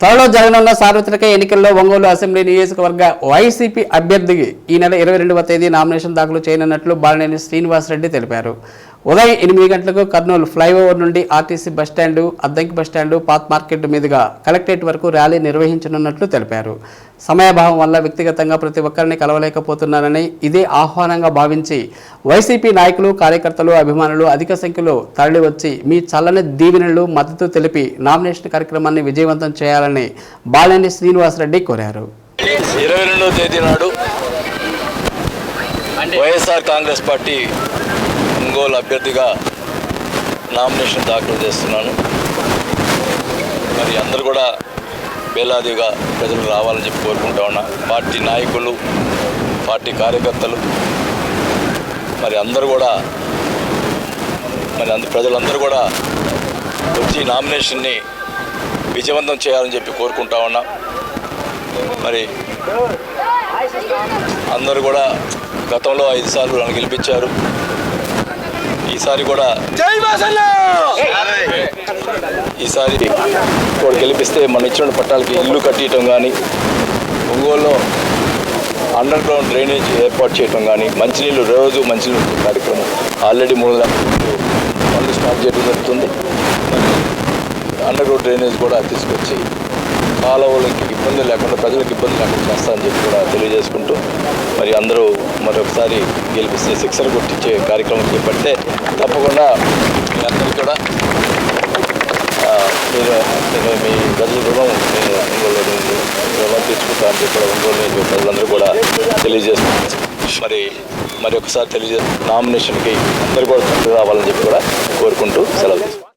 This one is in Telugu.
త్వరలో జరగనున్న సార్వత్రిక ఎన్నికల్లో ఒంగోలు అసెంబ్లీ నియోజకవర్గ వైసీపీ అభ్యర్థికి ఈ నెల ఇరవై రెండవ తేదీ నామినేషన్ దాఖలు చేయనున్నట్లు బాలినేని శ్రీనివాసరెడ్డి తెలిపారు. ఉదయం ఎనిమిది గంటలకు కర్నూలు ఫ్లైఓవర్ నుండి RTC bus stand Addanki bus stand path market మీదుగా కలెక్టరేట్ వరకు ర్యాలీ నిర్వహించనున్నట్లు తెలిపారు. సమయాభావం వల్ల వ్యక్తిగతంగా ప్రతి ఒక్కరిని కలవలేకపోతున్నారని ఇదే ఆహ్వానంగా భావించి వైసీపీ నాయకులు కార్యకర్తలు అభిమానులు అధిక సంఖ్యలో తరలివచ్చి మీ చల్లని దీవెనలు మద్దతు తెలిపి నామినేషన్ కార్యక్రమాన్ని విజయవంతం చేయాలని బాలినేని శ్రీనివాసరెడ్డి కోరారు. ఇరవై రెండవ తేదీ నాడు వైఎస్ఆర్ కాంగ్రెస్ పార్టీ ఒంగోలు అభ్యర్థిగా నామినేషన్ దాఖలు చేస్తున్నాను. మరి అందరూ కూడా వేలాదిగా ప్రజలు రావాలని చెప్పి కోరుకుంటా ఉన్నా. పార్టీ నాయకులు పార్టీ కార్యకర్తలు మరి అందరూ కూడా మరి అంద ప్రజలందరూ కూడా వచ్చి నామినేషన్ని విజయవంతం చేయాలని చెప్పి కోరుకుంటా ఉన్నా. మరి అందరూ కూడా గతంలో ఐదు సార్లు నన్ను గెలిపించారు. ఈసారి కూడా ఈసారి కూడా గెలిపిస్తే మనం ఇచ్చిన పట్టాలకి ఇల్లు కట్టియటం కానీ ఒంగోలులో అండర్ గ్రౌండ్ డ్రైనేజ్ ఏర్పాటు చేయటం కానీ మంచినీళ్ళు రోజు మంచినీళ్ళు కార్యక్రమం. ఆల్రెడీ మూడు పనులు స్టార్ట్ చేయడం జరుగుతుంది. అండర్ గ్రౌండ్ డ్రైనేజ్ కూడా తీసుకొచ్చి కాలువలకి ఇబ్బంది లేకుండా ప్రజలకు ఇబ్బంది లేకుండా చేస్తారని చెప్పి కూడా తెలియజేసుకుంటూ మరి అందరూ మరొకసారి గెలిపిస్తే శిక్షణ గుర్తించే కార్యక్రమం చేపడితే తప్పకుండా మీ అందరికీ కూడా మీరు నేను మీ ప్రజల రుణం నేను ఒంగోలు రుణం తీసుకుంటాను చెప్పి ఒంగోలు ప్రజలందరూ కూడా తెలియజేస్తున్నాను మరి మరి ఒకసారి తెలియజే నామినేషన్కి అందరూ కూడా రావాలని చెప్పి కూడా కోరుకుంటూ సెలవు